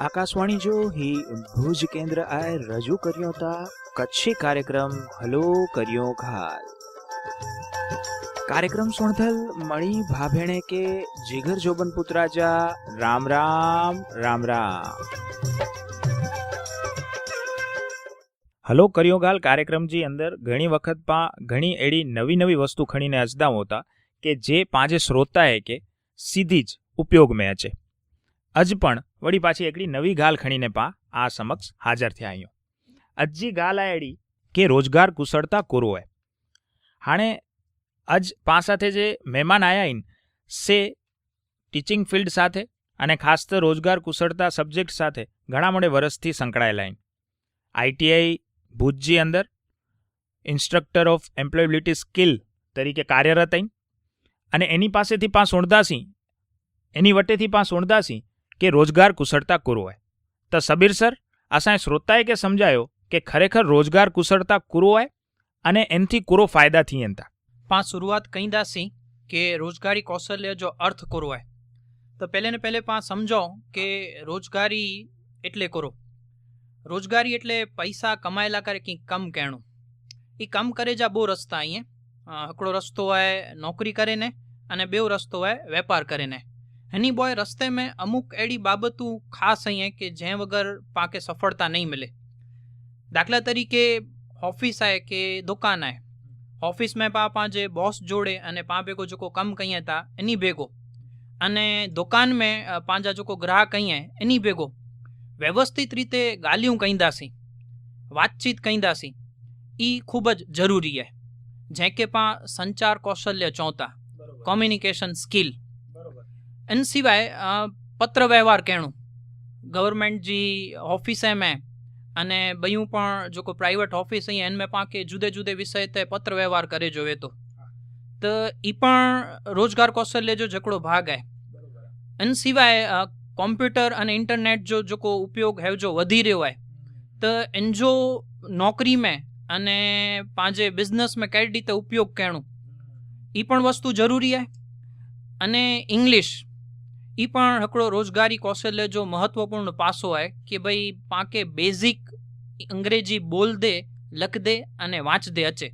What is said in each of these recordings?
આકાશવાણી જો હી ભુજ કેન્દ્ર આય રજૂ કર્યો હતા કચ્છી કાર્યક્રમ હલો કર્યો ઘાલ. કાર્યક્રમ સુણધલ મળી ભાભેણે કે જીગર જોબન પુત્રાજા રામ રામ રામ રામ. હલો કર્યો ગાલ કાર્યક્રમજી અંદર ઘણી વખત પા ઘણી એડી નવી નવી વસ્તુ ખણીને અજદામ હોતા કે જે પાંજે શ્રોતાએ કે સીધી જ ઉપયોગ મેં છે. અજ પણ વળી પાછી એકડી નવી ગાલ ખણીને પા, આ સમક્ષ હાજર થયા અહીંયા અજી ગાલ આ એડી કે રોજગાર કુશળતા કોરો હે હાણે અજ પા સાથે જે મહેમાન આયા ઇન સે ટીચિંગ ફિલ્ડ સાથે અને ખાસ તો રોજગાર કુશળતા સબ્જેક્ટ સાથે ઘણા મોડે વર્ષથી સંકળાયેલા ઇન આઈટીઆઈ ભુજજી અંદર ઇન્સ્ટ્રક્ટર ઓફ એમ્પ્લોયબિલિટી સ્કિલ તરીકે કાર્યરત આઈન અને એની પાસેથી પા સોણદાસી એની વટેથી પા સોણદાસી કે રોજગાર કુશળતા કુરુવાય त સબીર સર અસાંએ શ્રોતાએ खे સમજાયો કે ખરેખર રોજગાર કુશળતા કુરુવાય અને એનથી કુરો ફાયદા थियनि था પાં શરૂઆત કહીंदासीं કે રોજગારી કૌશલ્ય જો અર્થ કુરુવાય તો પહેલે ને પહેલે પાં સમજો કે રોજગારી એટલે કરો. રોજગારી એટલે પૈસા કમાયેલા કરે કંઈક કમ કહેણું. એ કમ કરે જા બહુ રસ્તા અહીંયા. હકડો રસ્તો હોય, નોકરી કરે ને અને બેવ રસ્તો હોય, વેપાર કરે ને. હની બોય રસ્તે મેં અમુક એડી બાબતો ખાસ અહીં કે જે વગર પાકે સફળતા નહીં મિલે દાખલા તરીકે ઓફિસ આય કે દુકાન આય. ઓફિસ મેં પા પાંજે બોસ જોડે અને પા ભેગો જોકો કમ કહીએ તા એની ભેગો. અને દુકાન મેં પાંજા જોકો ગ્રાહક કહીએ એની ભેગો. વ્યવસ્થિત રીતે ગાલિયું કહીદાસી વાતચીત કહીદાસી એ ખૂબ જ જરૂરી છે જે કે પા સંચાર કૌશલ્ય ચોંતા. કોમ્યુનિકેશન સ્કિલ इन સિવાય પત્ર વ્યવહાર કેણું ગવર્મેન્ટ જી ઓફિસે મેં અને બયું પણ જો કોઈ પ્રાઇવેટ ઓફિસ અહીં એનમે પાંકે જુદે જુદે વિષય તે પત્ર વ્યવહાર કરે જોવે તો તો એ પણ રોજગાર કૌશલ્ય જો જકડો ભાગ. હે એન સિવાય કોમ્પ્યુટર અને ઇન્ટરનેટ જો જો કો ઉપયોગ હે જો વધી રહ્યો હોય, તો એન જો નોકરી મેં અને પાંજે બિઝનેસ મેં કઈ રીતે ઉપયોગ કેણું એ પણ વસ્તુ જરૂરી હે. અને ઇંગ્લિશ એ પણ હકડો રોજગારી કૌશલ્ય જો મહત્વપૂર્ણ પાસો હોય કે ભાઈ પાકે બેઝિક અંગ્રેજી બોલ દે લખ દે અને વાંચ દે અચે.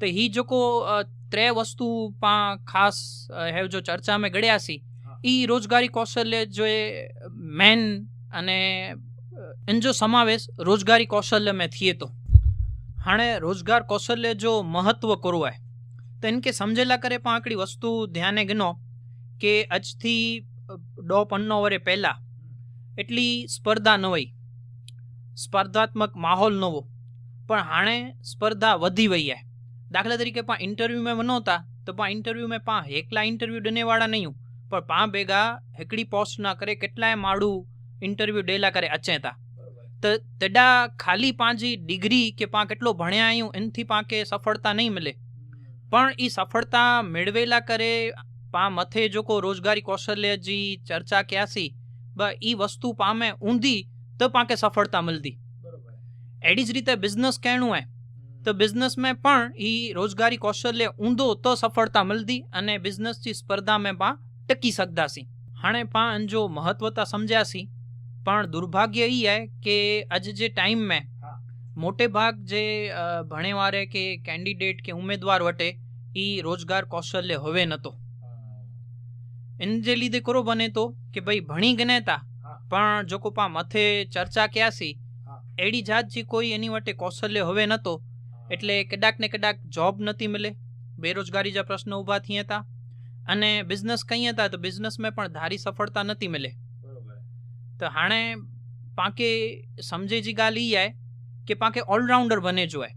તો એ જોકો ત્રે વસ્તુ પા ખાસ હેવ જો ચર્ચા મેં ગળ્યા સી એ રોજગારી કૌશલ્ય જો એ મેન અને એનો સમાવેશ રોજગારી કૌશલ્ય મેં થઈએ તો. હાણે રોજગાર કૌશલ્ય જો મહત્વ કરવાય તો એને કે સમજેલા કરે પણ આકડી વસ્તુ ધ્યાને ગનો કે આજથી દો પન્નો વરે પહેલાં. એટલી સ્પર્ધા ન હોય સ્પર્ધાત્મક માહોલ નવો પણ હાણે સ્પર્ધા વધી વહી છે દાખલા તરીકે પણ ઇન્ટરવ્યૂમાં નહોતા, તો પણ ઇન્ટરવ્યૂમાં પણ એકલા ઇન્ટરવ્યૂ ડનેવાળા નહીં પણ પા ભેગા હેકડી પોસ્ટ ના કરે, કેટલાય માળું ઇન્ટરવ્યૂ ડેલા કરે અચેતા. તો તડા ખાલી પાંજી ડિગ્રી કે પા કેટલો ભણ્યા આવ્યું એનાથી પા કે સફળતા નહીં મળે. પણ એ સફળતા મેળવેલા કરે પામથે જોકો રોજગારી કૌશલ્યજી ચર્ચા ક્યાસી બ ઈ વસ્તુ પામે ઊંધી તો પાકે સફળતા મળતી એડી જ રીતે બિઝનેસ કેણું હે તો બિઝનેસમાં પણ ઈ રોજગારી કૌશલ્ય ઊંધો તો સફળતા મળતી અને બિઝનેસથી સ્પર્ધામાં પા ટકી શકદાસી હાણે પા અંજો મહત્વતા સમજ્યાસી પણ દુર્ભાગ્ય ઈ હે કે આજ જે ટાઈમ મેં મોટે ભાગ જે ભણેવારે કે કેન્ડિડેટ કે ઉમેદવાર વટે એ રોજગાર કૌશલ્ય હવે નહોતો એને જે લીધે કરો બને તો કે ભાઈ ભણી ગનેતા પણ જો કોપા મથે ચર્ચા ક્યાસી એડી જાતજી કોઈ એની માટે કૌશલ્ય હવે નહોતો એટલે કડાક ને કડાક જોબ નથી મળે. બેરોજગારી જા પ્રશ્ન ઊભા થયા હતા અને બિઝનેસ કઈ હતા તો બિઝનેસમાં પણ ધારી સફળતા નથી મળે. તો હાણે પાંકે સમજે જી ગાલ ઈ આય કે પાંકે ઓલરાઉન્ડર બને જોય.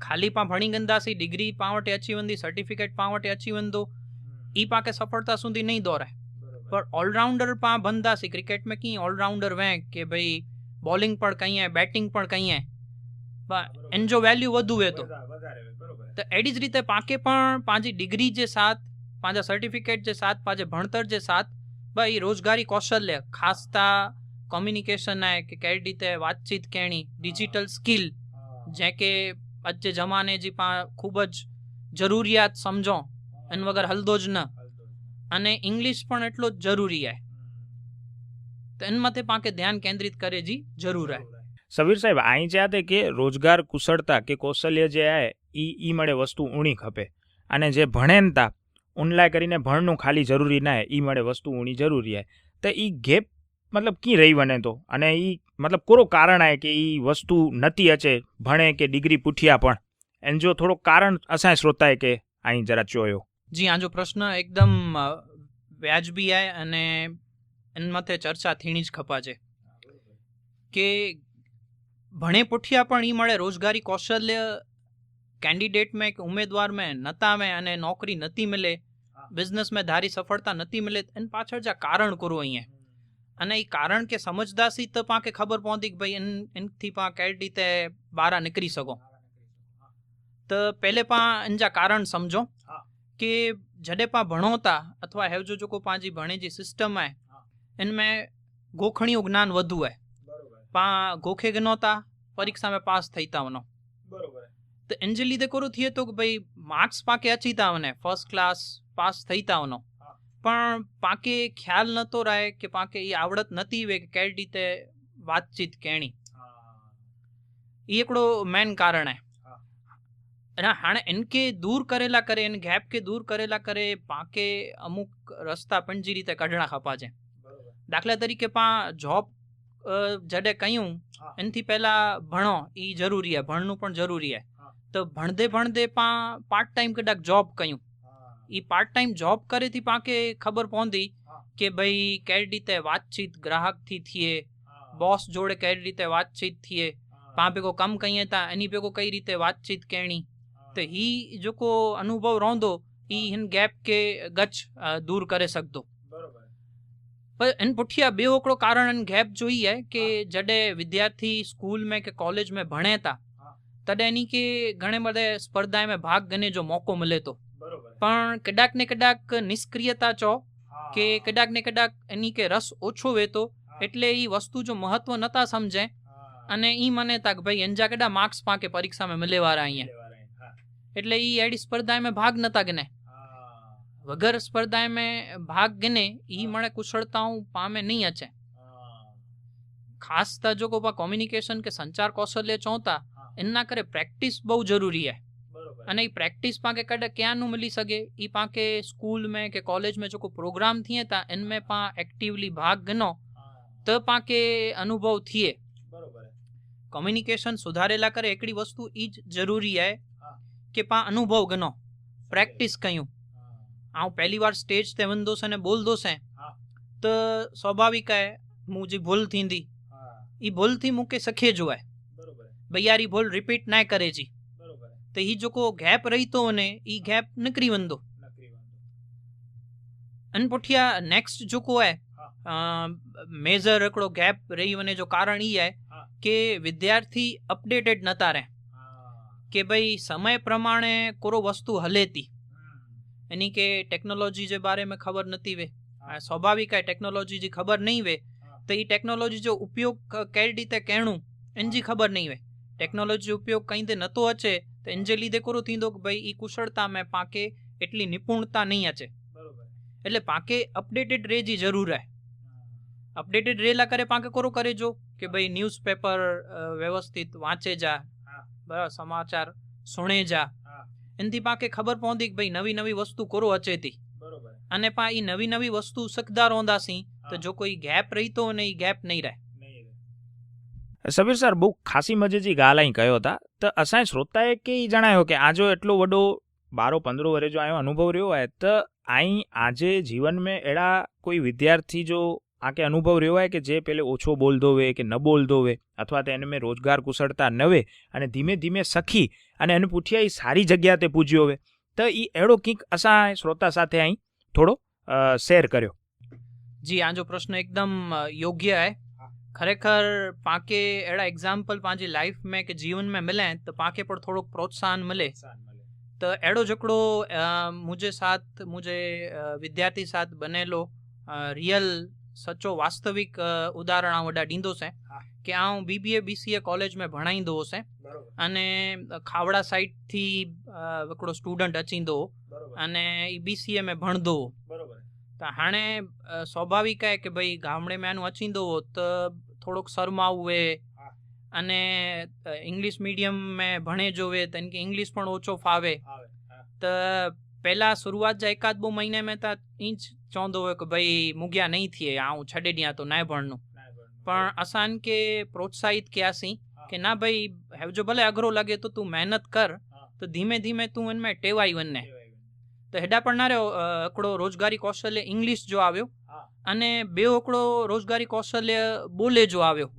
ખાલી પા ભણી ગંદાસી ડિગ્રી પાવટે અચી વંદી સર્ટિફિકેટ પાવટે અચી વંદો એ પાके સફળતા સુધી નહીં દોરાય. પણ ઓલરાઉન્ડર પા બંदासी क्रिकेट में की ऑलराउंडर वे કે ભાઈ બોલિંગ પણ કઈ હે બેટિંગ પણ કઈ હે એન જો વેલ્યુ વધુ હે તો. તો એડી જ રીતે પાકે પણ પાંજી ડિગ્રી જે સાથ પાંજા સર્ટિફિકેટ જે સાથ પાંજે ભણતર જે સાથ ભાઈ રોજગારી કૌશલ્ય ખાસતા કોમ્યુનિકેશન હે કે કેવી રીતે વાતચીત કેણી ડિજિટલ સ્કિલ જે કે આજે જમાને જે પા ખૂબ જ જરૂરિયાત સમજો. એન વગર હલદોજ ના. અને ઇંગ્લિશ પણ એટલો જ જરૂરી હે. તો એન માથે પાંકે ધ્યાન કેન્દ્રિત કરે જી જરૂર હે. સમીર સાહેબ અહીં જ્યાં તે કે રોજગાર, કુશળતા કે કૌશલ્ય જે આય, ઈ ઈ મળે વસ્તુ ઊણી ખપે. અને જે ભણેનતા ઓનલાઈ કરીને ભણનું ખાલી જરૂરી ના હે, ઈ મળે વસ્તુ ઊણી જરૂરી હે. તો ઈ ગેપ મતલબ કી રહી વને તો? અને એ મતલબ કોરો કારણ આય કે એ વસ્તુ નથી અચે, ભણે કે ડિગ્રી પૂઠ્યા પણ? એને જો થોડો કારણ અસાય શ્રોતાએ કે અહીં જરા જોયો જી, આ જો પ્રશ્ન એકદમ વ્યાજબી આય અને એના મતે ચર્ચા થીણી જ ખપાજે. કે ભણે પોઠિયા પણ એ મળે, રોજગારી કૌશલ્ય કેન્ડિડેટ મેં કે ઉમેદવાર મેં નતા મેં અને નોકરી નથી મળે બિઝનેસ મેં ધારી સફળતા નથી મળે એની પાછળ જા કારણ કરું અહીંયા. અને એ કારણ કે સમજદાસી તો પાંકે ખબર પહોંચી કે ભાઈ એનથી પા કેવી રીતે બારા નીકળી શકો. તો પહેલે પા અંજા કારણ સમજો. કે जॾहिं पाण भणो था अथवा हेव जो जेको पंहिंजी भणे जी सिस्टम आहे इन में गोखणियो ज्ञान वधू आहे पाण गोखे गिनो था परीक्षा में पास થઈ था वञो त इन जे લીધે કોરો थिए थो कि भई मार्क्स पाके अची था वञे फर्स्ट क्लास पास થઈ था वञो પણ પાકે ખ્યાલ નતો રહે કે પાકે એ આવડત નથી વે કે કઈ રીતે વાતચીત કહેણી એ हिकिड़ो मेन कारण आहे અને હાણે એન કે દૂર કરેલા કરે એને ગેપ કે દૂર કરેલા કરે પાકે અમુક રસ્તા પણ જે રીતે કઢણા ખપા છે. દાખલા તરીકે પા જોબ જડે કહ્યું એનાથી પહેલા ભણો એ જરૂરી હે ભણનું પણ જરૂરી હે. તો ભણદે ભણદે પા પાર્ટ ટાઈમ કદાચ જોબ કહ્યું એ પાર્ટ ટાઈમ જોબ કરેથી પાકે ખબર પહોંચી કે ભાઈ કેવી રીતે વાતચીત ગ્રાહકથી થઈએ બોસ જોડે કેવી રીતે વાતચીત થઈએ પા ભેગો કામ કહીએ તા એની ભેગો કઈ રીતે વાતચીત કેણી. त ही जेको अनुभव रहंदो ही हिन गैप खे गच अ, दूर करे सघंदो पर इन पुठियां ॿियो हिकिड़ो कारण इन गैप जो ई आहे की जॾहिं विद्यार्थी स्कूल में की कॉलेज में भणे था तॾहिं इन खे घणे बधे स्पर्धा में भाग गने जो मौक़ो मिले थो પણ કદાચ ને કદાચ નિષ્ક્રિયતા ચો કે કદાચ ને કદાચ એની કે રસ ઓછો વેતો એટલે એ વસ્તુ જો મહત્વ નતા સમજે અને ઈ મને તા કે ભાઈ અંજા કડા માર્ક્સ પાકે પરીક્ષામાં મિલે વાળા અહીંયા એટલે એ એડી સ્પર્ધામાં ભાગ નતા ગને. વગર સ્પર્ધામાં ભાગ ગને એ મળે કુશળતાઓ પામે નહીં અચે ખાસ તા જો કોપા કોમ્યુનિકેશન કે સંચાર કૌશલ્ય ચોંતા એના કરે પ્રેક્ટિસ બહુ જરૂરી હે. અને એ પ્રેક્ટિસ પાકે કડે ક્યાંનું મળી શકે? એ પાકે સ્કૂલ મેં કે કોલેજ મેં જો કોઈ પ્રોગ્રામ થઈએ તા એનમે પા એક્ટિવલી ભાગ ગનો તો પાકે અનુભવ થઈએ કોમ્યુનિકેશન સુધારેલા કરે એકડી વસ્તુ એ જ જરૂરી હે. કે પા અનુભવ ગનો. પ્રેક્ટિસ કહ્યું આ હું પહેલી વાર સ્ટેજ તે વંદો છે ને બોલ દો છે તો સ્વાભાવિક હે મુજી ભૂલ થીંદી એ ભૂલથી મૂકે સખે જોવાય. બૈયારી ભૂલ રિપીટ ના કરે જી. તો એ જોકો ગેપ રહીતો ને એ ગેપ નકરી વંદો. અન પોઠિયા નેક્સ્ટ જોકો હે મેજર એકડો ગેપ રહી વને જો કારણ એ હે કે વિદ્યાર્થી અપડેટેડ નતા રહે. કે ભાઈ સમય પ્રમાણે કોરો વસ્તુ હલે તી એની કે ટેકનોલોજી જે બારે में ખબર નથી વે આ સ્વાભાવિક आहे ટેકનોલોજી जी ખબર નહીં વે તો એ ટેકનોલોજી જો ઉપયોગ ક- કઈ રીતે કહેણું એની ખબર નહીં વે ટેકનોલોજી ઉપયોગ કઈ તે નતો અચે તો એન જે લીધે કોરો થીંદો કે ભાઈ એ કુશળતા મેં પાકે એટલી નિપુણતા નહીં અચે એટલે પાકે અપડેટેડ રેજી જરૂર હે અપડેટેડ રેલા કરે પાકે કોરો કરે જો કે ભાઈ ન્યૂઝપેપર વ્યવસ્થિત વાંચે જા બરાબર સમાચાર સુણે જા. એનથી પાકે ખબર પહોંચી કે ભાઈ નવી નવી વસ્તુ કોરો અચેતી. અને પા ઈ નવી નવી વસ્તુ સકદા રોંદાસી તો જો કોઈ ગેપ રહીતો ને ઈ ગેપ નહીં રહે. સબીર સર બહુ ખાસી મજેજી ગાલ અહીં કયો હતા તો અસાંય શ્રોતાએ કે જણાયો કે આજો એટલો વડો બારો પંદરો વરે જો આયો અનુભવ રહ્યો હોય તો અહીં આજે જીવન में એડા કોઈ વિદ્યાર્થી જો આ કે અનુભવ રહેવાય કે જે પેલે ઓછો બોલતો હોય કે ન બોલતો હોય અથવા તો એને મેં રોજગાર કુશળતા નવે અને ધીમે ધીમે સખી અને એને પૂછ્યા એ સારી જગ્યા તે પૂજ્યો હવે તો એ એડો કંઈક અસા શ્રોતા સાથે અહીં થોડો શેર કર્યો. જી આ જો પ્રશ્ન એકદમ યોગ્ય है ખરેખર પાકે એડા એક્ઝામ્પલ પાંજી લાઈફ મેં કે જીવન મેં મિલે તો પાકે પણ થોડોક પ્રોત્સાહન મળે. તો એડો જકડો મુજે સાથ મુજે વિદ્યાર્થી સાથ બનેલો રિયલ सचो वास्तविक उदाहरण आउं वॾा ॾींदोसीं की आउं बीबीए बीसीए कॉलेज में भणाईंदो हुउसि अने खावड़ा साइड थी हिकिड़ो स्टूडेंट अचींदो हो अने बीसीए में भणंदो हो त हाणे स्वाभाविक आहे की भई गामड़े में आनू अचींदो हो त थोरोक शर्माउ हुए અને ઇંગ્લિશ મીડિયમ મેં ભણે જોવે તો કે ઇંગ્લિશ પણ ઓછો ફાવે તો પહેલાં શરૂઆત જ એકાદ બહુ મહિને મેં તા ઇંચ ચોંધો હોય કે ભાઈ મૂગ્યા નહીં થઈએ આ હું છડેડિયા તો નાય ભણનું. પણ અસાન કે પ્રોત્સાહિત ક્યાસી કે ના ભાઈ હેવજો ભલે અઘરો લાગે તો તું મહેનત કર તો ધીમે ધીમે તું એનમાં ટેવાયું એને તો હેડા પણ ના રહ્યો અકડો રોજગારી કૌશલ્ય ઇંગ્લિશ જો આવ્યો અને બે ઓકડો રોજગારી કૌશલ્ય બોલે જો આવ્યો.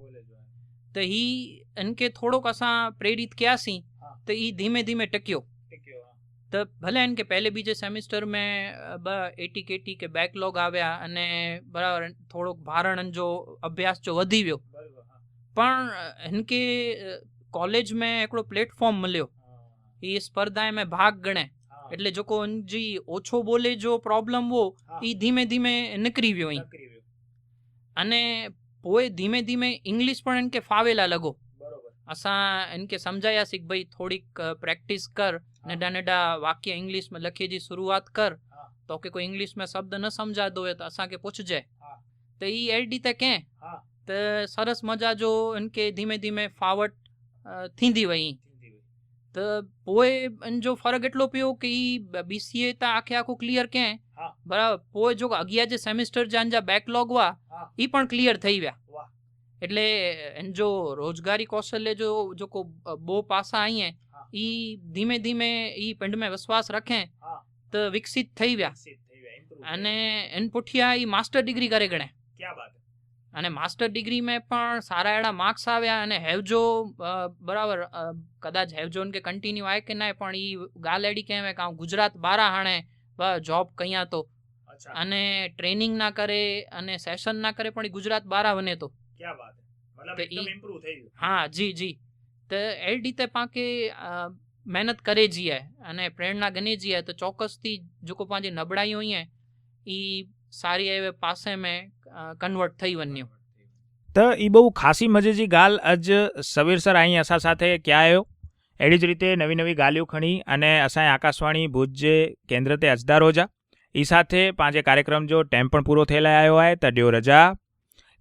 તો ઈ એનકે થોડોક અસા પ્રેરિત ક્યાસી તો ઈ ધીમે ધીમે ટક્યો. તો ભલે એમ કે પહેલે બીજે સેમિસ્ટર મેં એટી કેટી કે બેકલોગ આવ્યા અને બરાબર થોડોક ભારણ જો અભ્યાસ જો વધી ગયો પણ હિનકે કોલેજ મેં એકડો પ્લેટફોર્મ મળ્યો. એ સ્પર્ધાએ મેં ભાગ ગણે. એટલે જો કોઈ ઓછો બોલે જો પ્રોબ્લેમ હો. એ ધીમે ધીમે નીકળી ગયો અહીં અને પોએ ધીમે ધીમે ઇંગ્લિશ પણ એમ કે ફાવેલા લગો. असां हिन खे सम्झायासीं की भई थोरीक प्रैक्टिस कर नंढा नंढा वाक्य इंग्लिश में लिखी जी शुरूआत कर तोखे कोई इंग्लिश में शब्द न सम्झा दो त असांखे पुछजे त ई अहिड़ी त कंहिं त सरस मज़ा जो हिनखे धीमे धीमे फावट थींदी वई त पोइ इन जो फ़र्क़ु एटलो पियो की बी सी ए त आखे आखो क्लियर कयां बराबरि पोइ जेको अॻियां जे सेमेस्टर जा हिन जा बैकलॉग हुआ ई पण क्लियर थी विया એટલે જો રોજગારી કૌશલ્ય જો જો કો બહુ પાસા આઈએ ઈ ધીમે ધીમે ઈ પિંડ મે વિશ્વાસ રખે તો વિકસિત થઈ ગયા અને એન પુઠિયા ઈ માસ્ટર ડિગ્રી કરે ગણે. ક્યા વાત અને માસ્ટર ડિગ્રી મેં પણ સારા એડા માર્ક્સ આવ્યા અને હેવજો બરાબર કદાચ હેવજોન કે કન્ટિન્યુ આવે કે ના પણ ઈ ગાલેડી કહેવે કાં ગુજરાત બારા હાણે જોબ કયા તો. અને ટ્રેનિંગ ના કરે અને સેશન ના કરે પણ ગુજરાત બારા બને તો. क्या बात है मतलब एकदम इम्प्रूव થઈ હા જી જી. તો એ રીતે પાકે મહેનત કરે જીએ અને પ્રેરણા ગણી જીએ તો ચોક્કસથી જોકો પાંજે નબળાઈઓ હોય એ સારી એવે પાસે મેં કન્વર્ટ થઈ વન્યું. તો એ બહુ ખાસી મજેજી ગાલ આજ સવીર સર અહીં અસા સાથે ક્યાં આવ્યો એડી જ રીતે નવી નવી ગાલ્યું ખણી અને અસાય આકાશવાણી ભુજ કેન્દ્ર તે અજદાર રોજા એ સાથે પાંજે કાર્યક્રમ જો ટેમ પણ પૂરો થયેલા આવ્યો હોય તો ડ્યો રજા.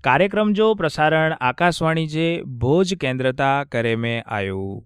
કાર્યક્રમ જો પ્રસારણ આકાશવાણી જે ભોજ કેન્દ્રતા કરે મેં આયો.